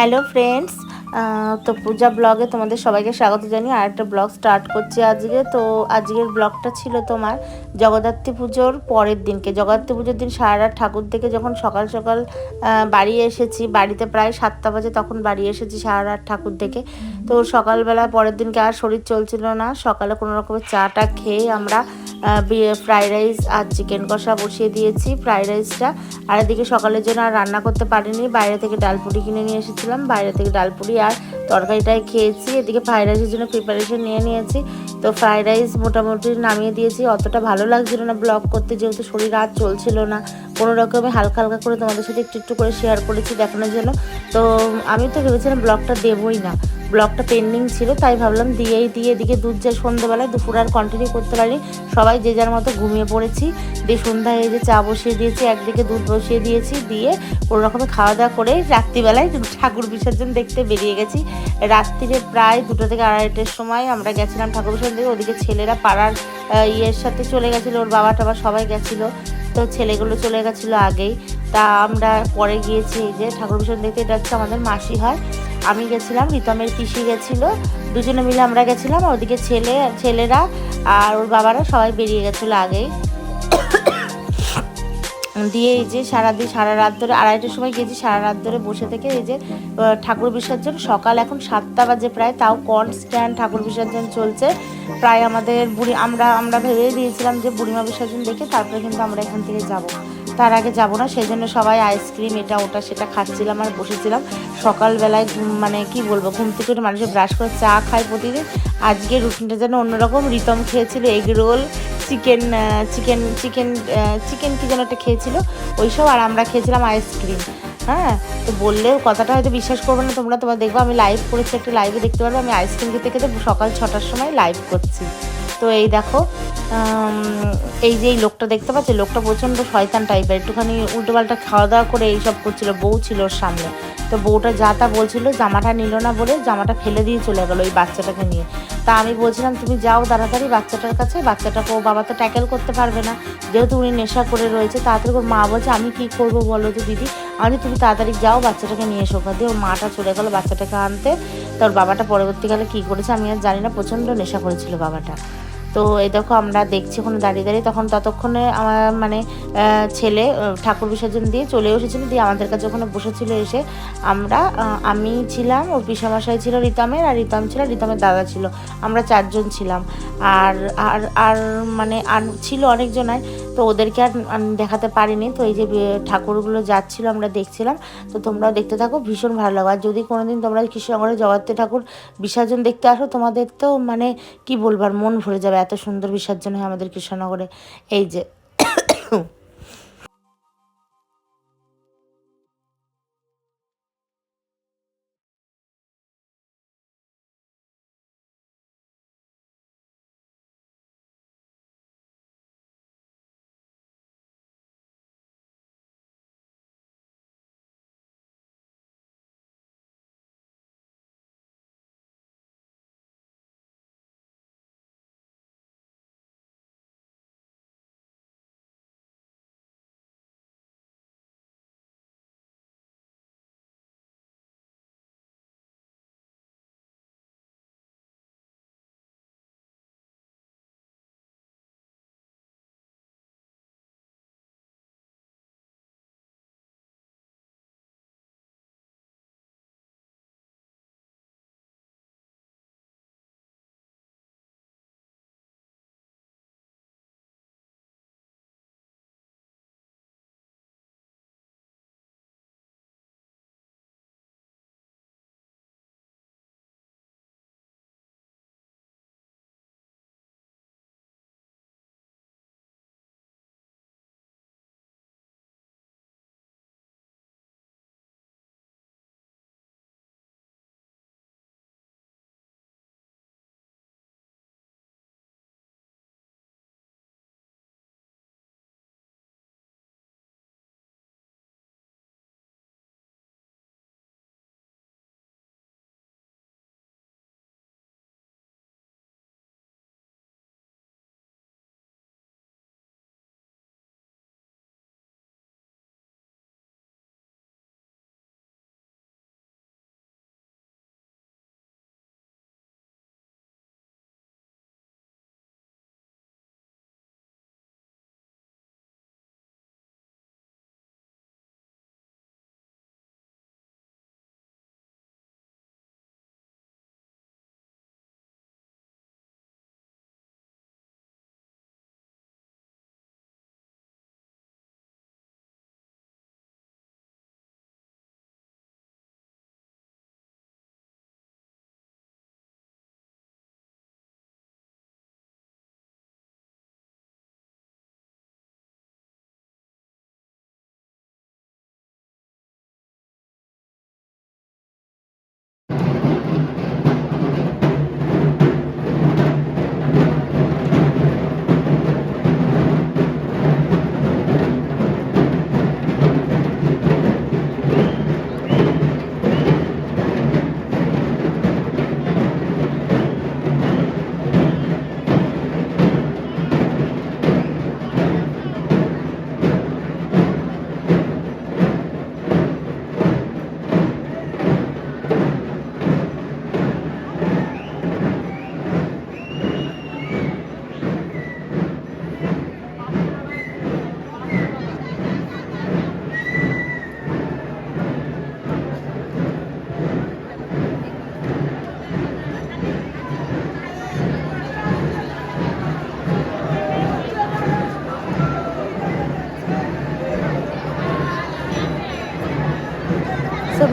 Hello friends তো পূজা ব্লগে তোমাদের সবাইকে স্বাগত জানিয়ে আর একটা ব্লগ স্টার্ট করছি আজকে। তো আজকের ব্লগটা ছিল তোমার জগদ্ধাত্রী পুজোর পরের দিনকে। জগদ্ধাত্রী পুজোর দিন সারা রাত ঠাকুর থেকে যখন সকাল সকাল বাড়ি এসেছি, বাড়িতে প্রায় সাতটা বাজে তখন বাড়ি এসেছি সারা রাত ঠাকুর থেকে তো সকালবেলা পরের দিনকে আর শরীর চলছিল না। সকালে কোনো রকমের চাটা খেয়ে আমরা ফ্রাইড রাইস আর চিকেন কষা বসিয়ে দিয়েছি ফ্রাইড রাইসটা আর এদিকে সকালের জন্য আর রান্না করতে পারিনি। বাইরে থেকে ডালপুরি কিনে নিয়ে এসেছিলাম। বাইরে থেকে ডালপুরি আর তরকারিটাই খেয়েছি। এদিকে ফ্রাইড রাইসের জন্য প্রিপারেশন নিয়ে নিয়েছি। তো ফ্রাইড রাইস মোটামুটি নামিয়ে দিয়েছি। অতটা ভালো লাগছিল না ব্লগ করতে, যেহেতু শরীর আর চলছিল না। কোনো রকমে হালকা হালকা করে তোমাদের সাথে একটু একটু করে শেয়ার করেছি দেখানোর জন্য। তো আমি তো ভেবেছিলাম ব্লগটা দেবই না। ব্লগটা পেন্ডিং ছিল, তাই ভাবলাম দিয়েই দিয়ে এদিকে দুধ যায় সন্ধ্যেবেলায় দুপুর আর কন্টিনিউ করতে পারি সবাই যে যার মতো ঘুমিয়ে পড়েছি। দিয়ে সন্ধ্যায় এই যে চা বসিয়ে দিয়েছি, একদিকে দুধ বসিয়ে দিয়েছি, দিয়ে কোনো রকমে খাওয়া দাওয়া করে রাত্রিবেলায় ঠাকুর বিসর্জন দেখতে বেরিয়ে গেছি। রাত্রিরে প্রায় দুটো থেকে আড়াইটের সময় আমরা গেছিলাম ঠাকুর বিসর্জন দেখে, ওদিকে ছেলেরা পাড়ার ইয়ের সাথে চলে গেছিল, ওর বাবা টাবা সবাই গেছিল। তো ছেলেগুলো চলে গেছিল আগেই। তা আমরা পরে গিয়েছি এই যে ঠাকুর বিসর্জন দেখতে, এটা হচ্ছে আমাদের মাসি হয়। আমি গেছিলাম রিতমের পিসি গেছিল, দুজনে মিলে আমরা গেছিলাম ওদিকে ছেলে, ছেলেরা আর ওর বাবারা সবাই বেরিয়ে গেছিল আগেই। দিয়ে এই যে সারাদিন, সারা রাত ধরে, আড়াইটার সময় গেছি সারা রাত ধরে বসে থেকে এই যে ঠাকুর বিসর্জন, সকাল এখন সাতটা বাজে প্রায়, তাও কনস্ট্যান্ট ঠাকুর বিসর্জন চলছে। প্রায় আমাদের বুড়ি, আমরা আমরা ভেবে দিয়েছিলাম যে বুড়িমা বিসর্জন দেখে তারপরে কিন্তু আমরা এখান থেকে যাব। তার আগে যাব না, সেই জন্য সবাই আইসক্রিম এটা, ওটা, সেটা খাচ্ছিলাম আর বসেছিলাম। সকালবেলায় মানে কি বলব, ঘুম থেকে মানুষের ব্রাশ করে চা খায় প্রতিদিন। আজকে রুটিনটা যেন অন্যরকম, রিতম খেয়েছিল egg roll chicken chicken chicken chicken কি যেন একটা খেয়েছিল, ওইসব, আর আমরা খেয়েছিলাম আইসক্রিম হ্যাঁ তো বললেও কথাটা হয়তো বিশ্বাস করবে না, তোমরা তোমার দেখব, আমি লাইভ করেছি, একটা লাইভে দেখতে পারবে, আমি আইসক্রিম খেতে খেতে সকাল ছটার সময় লাইভ করছি। তো এই দেখো এই যে এই লোকটা দেখতে পাচ্ছি, লোকটা প্রচণ্ড শয়তান টাইপের একটুখানি উল্টোপাল্টা খাওয়া দাওয়া করে এইসব করছিল, বউ ছিল ওর সামনে। তো বউটা যা তা বলছিল, জামাটা নিল না বলে জামাটা ফেলে দিয়ে চলে গেলো ওই বাচ্চাটাকে নিয়ে। তা আমি বলছিলাম, তুমি যাও তাড়াতাড়ি বাচ্চাটার কাছে বাচ্চাটাকে ও বাবা তো ট্যাকেল করতে পারবে না। যেহেতু উনি নেশা করে রয়েছে, তাড়াতাড়ি ওর মা বলছে, আমি কি করব বলো তো দিদি? আমি তুমি তাড়াতাড়ি যাও, বাচ্চাটাকে নিয়ে এসো দিয়ে। ওর মাটা চলে গেলো বাচ্চাটাকে আনতে। তোর বাবাটা পরবর্তীকালে কী করেছে আমি আর জানি না, প্রচণ্ড নেশা করেছিল বাবাটা। তো এই দেখো আমরা দেখছি ওখানে দাঁড়িয়ে দাঁড়িয়ে, তখন ততক্ষণে আমার মানে ছেলে ঠাকুর বিসর্জন দিয়ে চলে এসেছিল, দিয়ে আমাদের কাছে ওখানে বসেছিল এসে। আমরা আমি ছিলাম, ওর পিসামশাই ছিল রিতামের, আর রিতাম ছিল, রিতামের দাদা ছিল। আমরা চারজন ছিলাম। আর আর আর মানে আর ছিল অনেকজনাই তো ওদেরকে আর দেখাতে পারিনি। তো এই যে ঠাকুরগুলো যাচ্ছিল, আমরা দেখছিলাম। তো তোমরাও দেখতে থাকো, ভীষণ ভালো লাগবে। আর যদি কোনোদিন তোমরা কৃষ্ণনগরে জগত্রী ঠাকুর বিসর্জন দেখতে আসো, তোমাদের তো মানে কি বলবার মন ভরে যাবে এত সুন্দর বিসর্জন হয় আমাদের কৃষ্ণনগরে। এই যে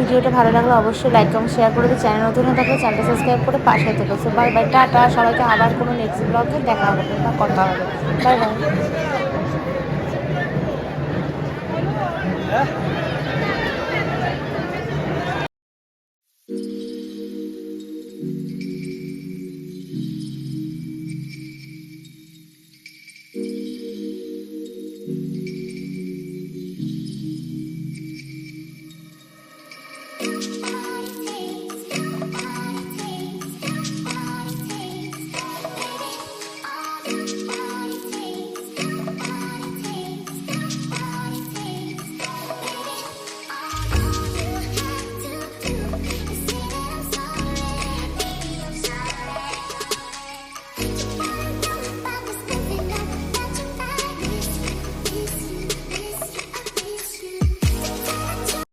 ভিডিওটা ভালো লাগলে অবশ্যই লাইক কমেন্ট শেয়ার করে দিই চ্যানেল নতুন হয়ে থাকলে চ্যানেলটা সাবস্ক্রাইব করে পাশে থেকে। So bye bye tata. সবাইকে আবার কোনো নেক্সট ব্লগে দেখা হবে বা কথা হবে। Bye bye